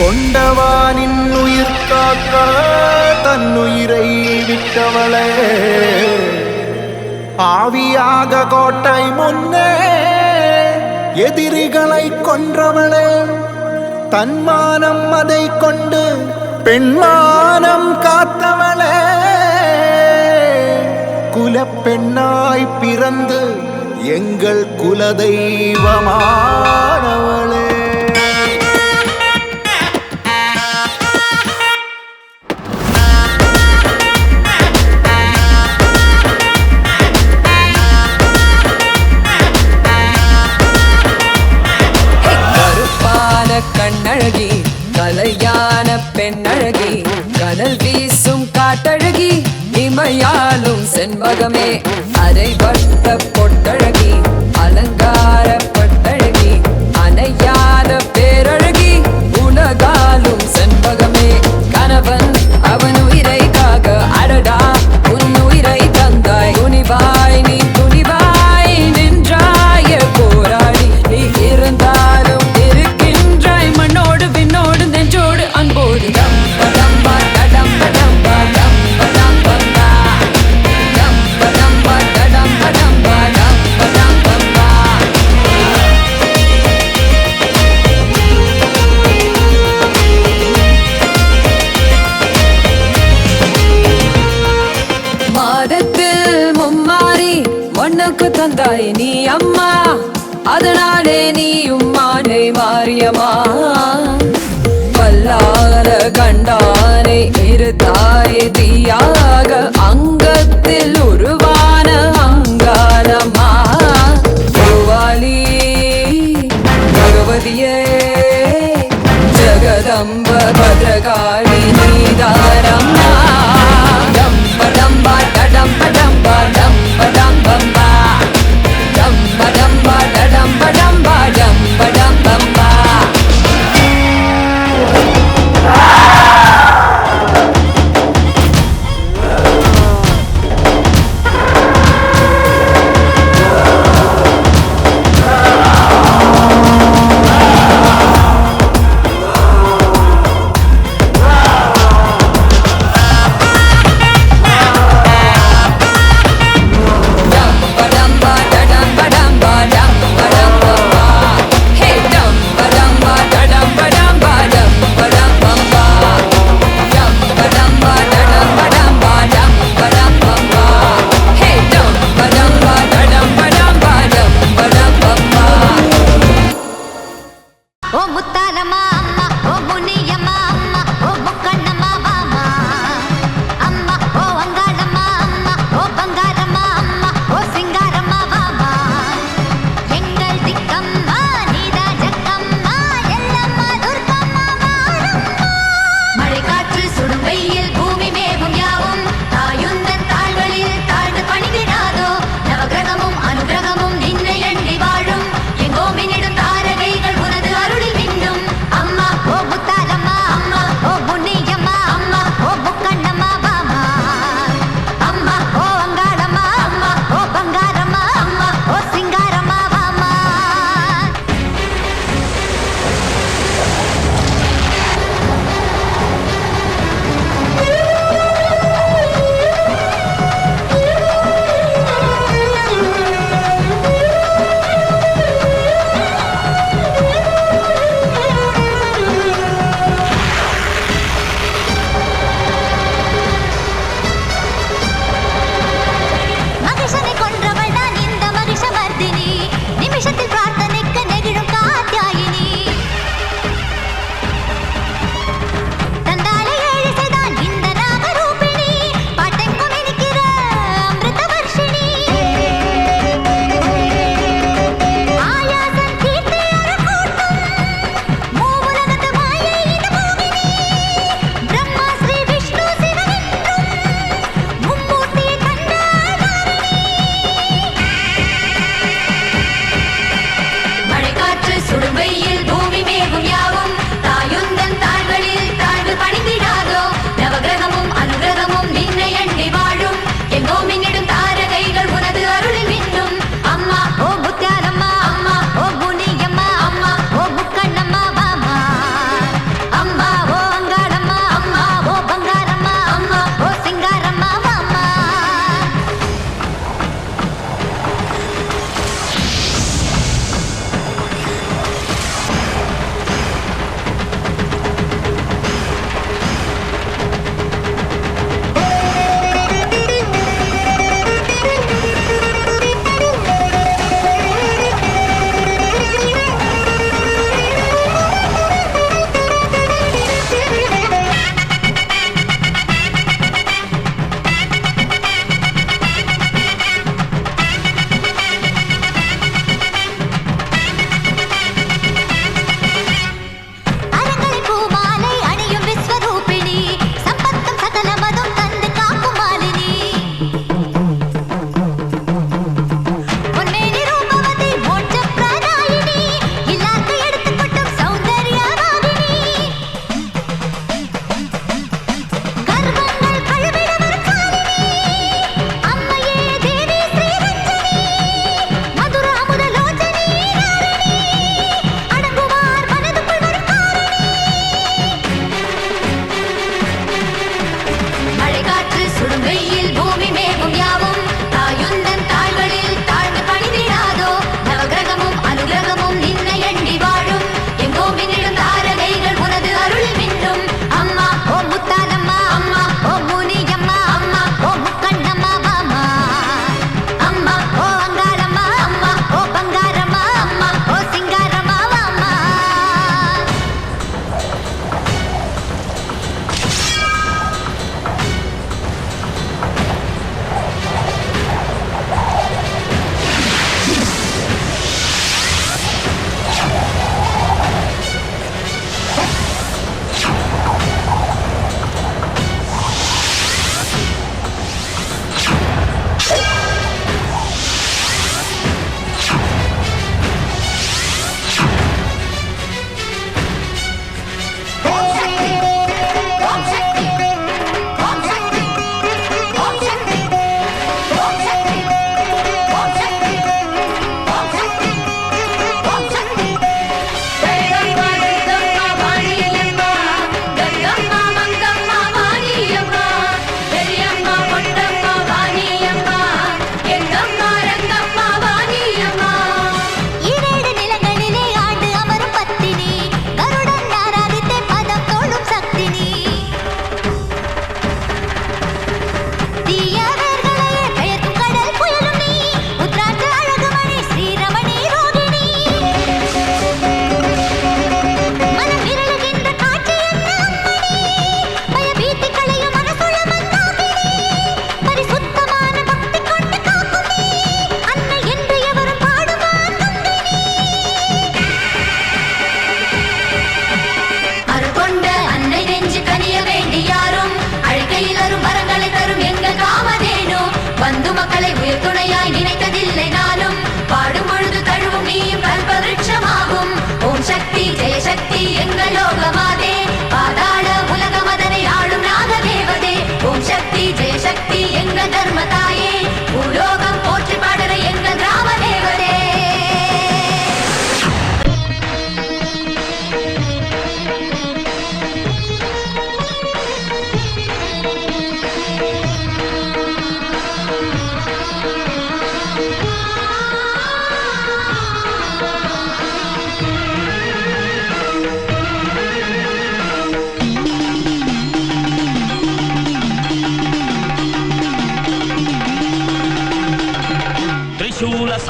கொண்டவானின் உயிர் காக்க தன்னுயிரை விட்டவளே. ஆவியாக கோட்டை முன்னே எதிரிகளை கொன்றவளே. தன்மானம் அதை கொண்டு பெண்மானம் காத்தவளே. குலப்பெண்ணாய் பிறந்து எங்கள் குலதெய்வமானவளே. அரை வட்ட Bye.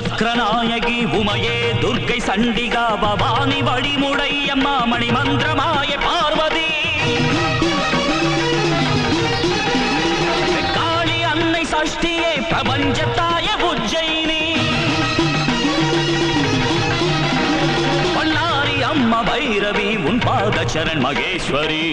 சக்கரநாயகி உமையே துர்க்கை சண்டிகா பவானி வழிமுடை அம்மா மணி மந்திரமாய பார்வதி. காளி அன்னை சஷ்டியே பிரபஞ்சத்தாய உஜ்ஜயினி. பல்லாரி அம்மா பைரவி உன் பாதச்சரண் மகேஸ்வரி.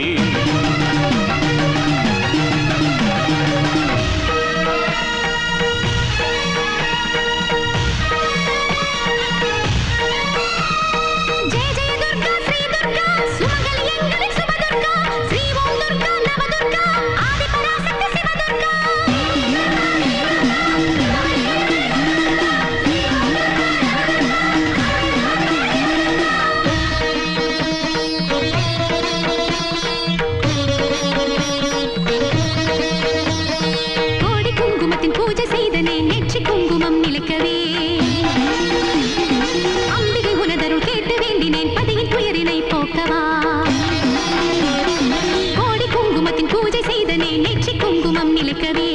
நிலைக்கவே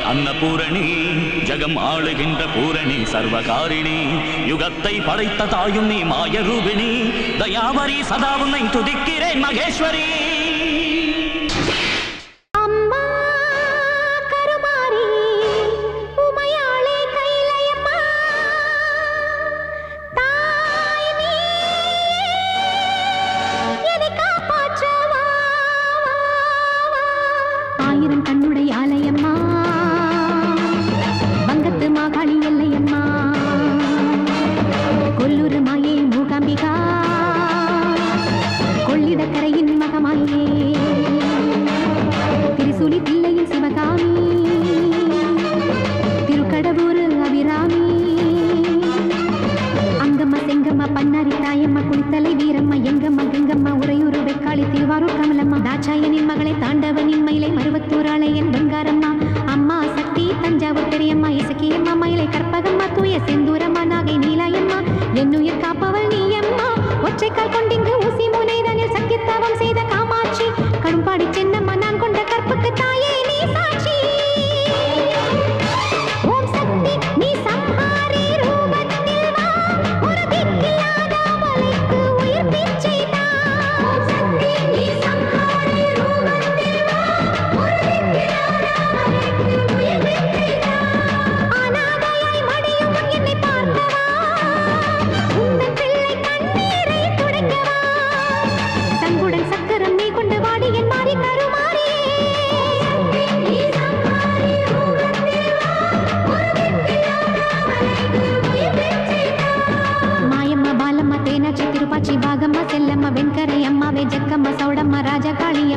அன்னபூரணி ஜகம் ஆளுகின்ற பூரணி சர்வகாரிணி யுகத்தை படைத்த தாயும் நீ மாயரூபிணி. தயாவரி சதா உன்னை துதிக்கிறேன் மகேஸ்வரி. இடக்கரையின் மகமாயே திருசுலி பிள்ளையின் சிவகாமி. திருக்கடவூர் அபிராமி. அங்கம்மா செங்கம்மா பன்னாரி தாயம்மா குளித்தலை வீரம்மா எங்கம்மா கங்கம்மா உறையூர் வெக்காளி திருவாரூர் கமலம்மா தாட்சாயனின் மகளை தாண்டவன்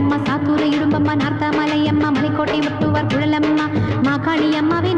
அம்மா சாத்தூரை இரும்பம்மா நார்த்தா மலையம்மா மலைக்கோட்டை முட்டுவார் குழலம்மா மா காளியம்மாவின்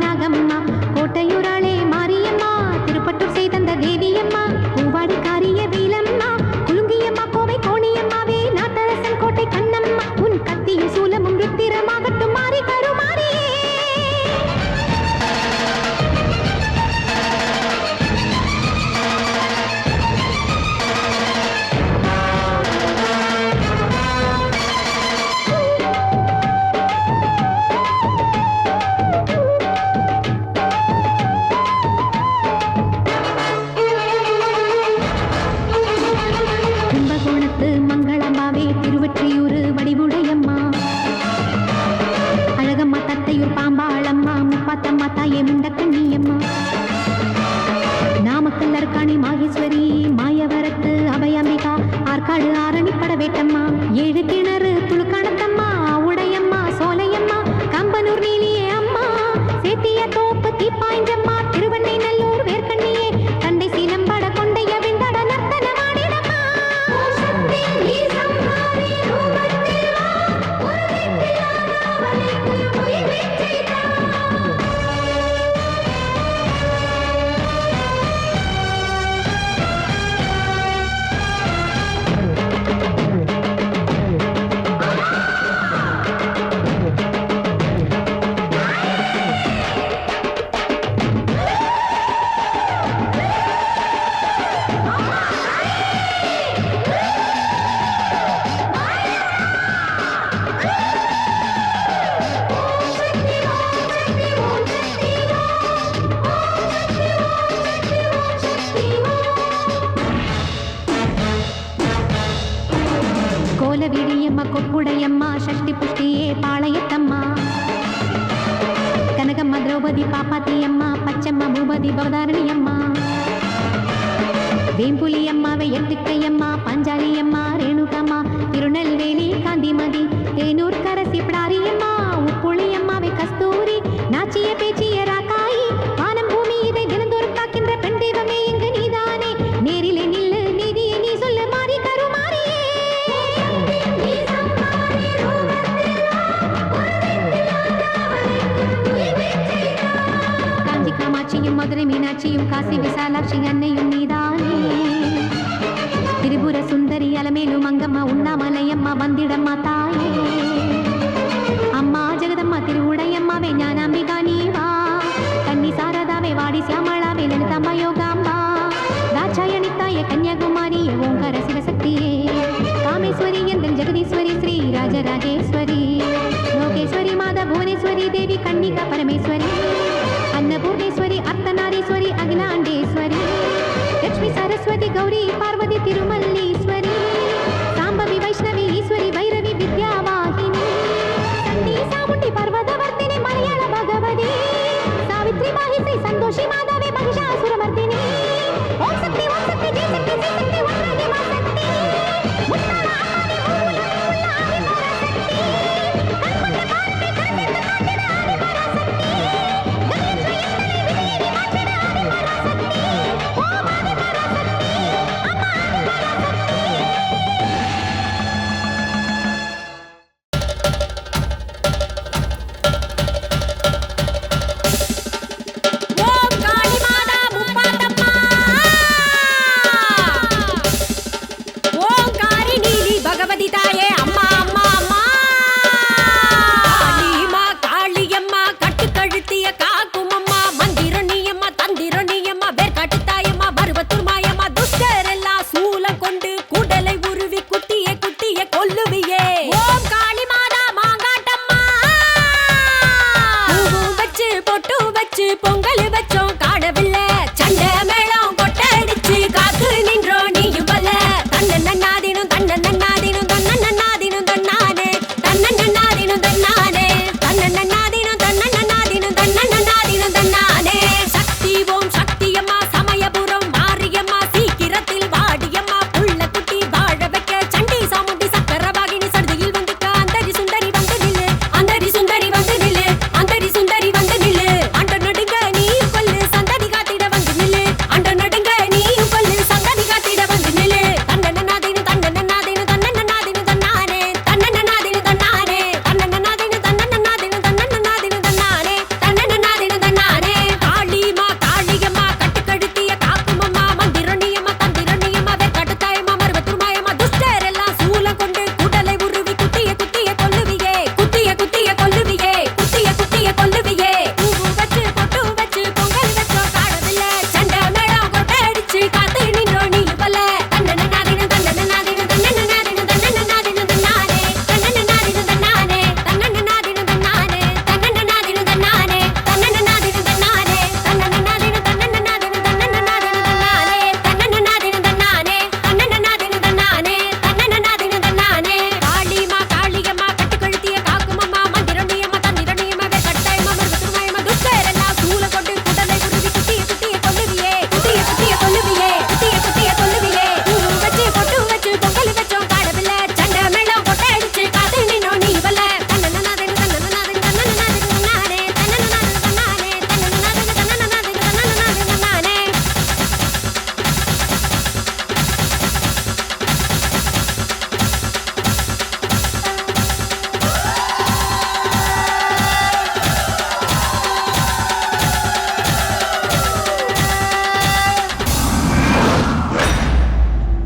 கோல விடியம்மா கொப்புடையம்மா சஷ்டி புஷ்டியே பாளையத்தம்மா. கனகம்மா திரௌபதி பாப்பாத்தியம்மா பச்சம்மா பூபதி பவதாரணியம்மா. வேம்புலியம்மா வெயத்துக்கையம்மா பஞ்சாலியம்மா ரேணுகம்மா திருநெல்வேலி காந்திமதி தேனூர் கரசி பிடாரியம்மா உப்புளியம்மாவை கஸ்தூரி நாச்சிய மதுரை மீனாட்சியும் காசி விசாலாட்சி அன்னையும் நீதானே. திரிபுர சுந்தரி அலமேலும் அங்கம்மா உண்ணாமலையம்மா வந்திடம்மா தாயே. అఖిలాండేశ్వరి లక్ష్మి సరస్వతి గౌరీ పార్వతి తిరుమల్లీశ్వరి. సాంబవి వైష్ణవి ఈశ్వరి భైరవి విద్యావాహిని. సంధి సాముండి పర్వతవర్తిని మలయాళ భగవతి. సావిత్రి మాహిసి సంతోషి మాధ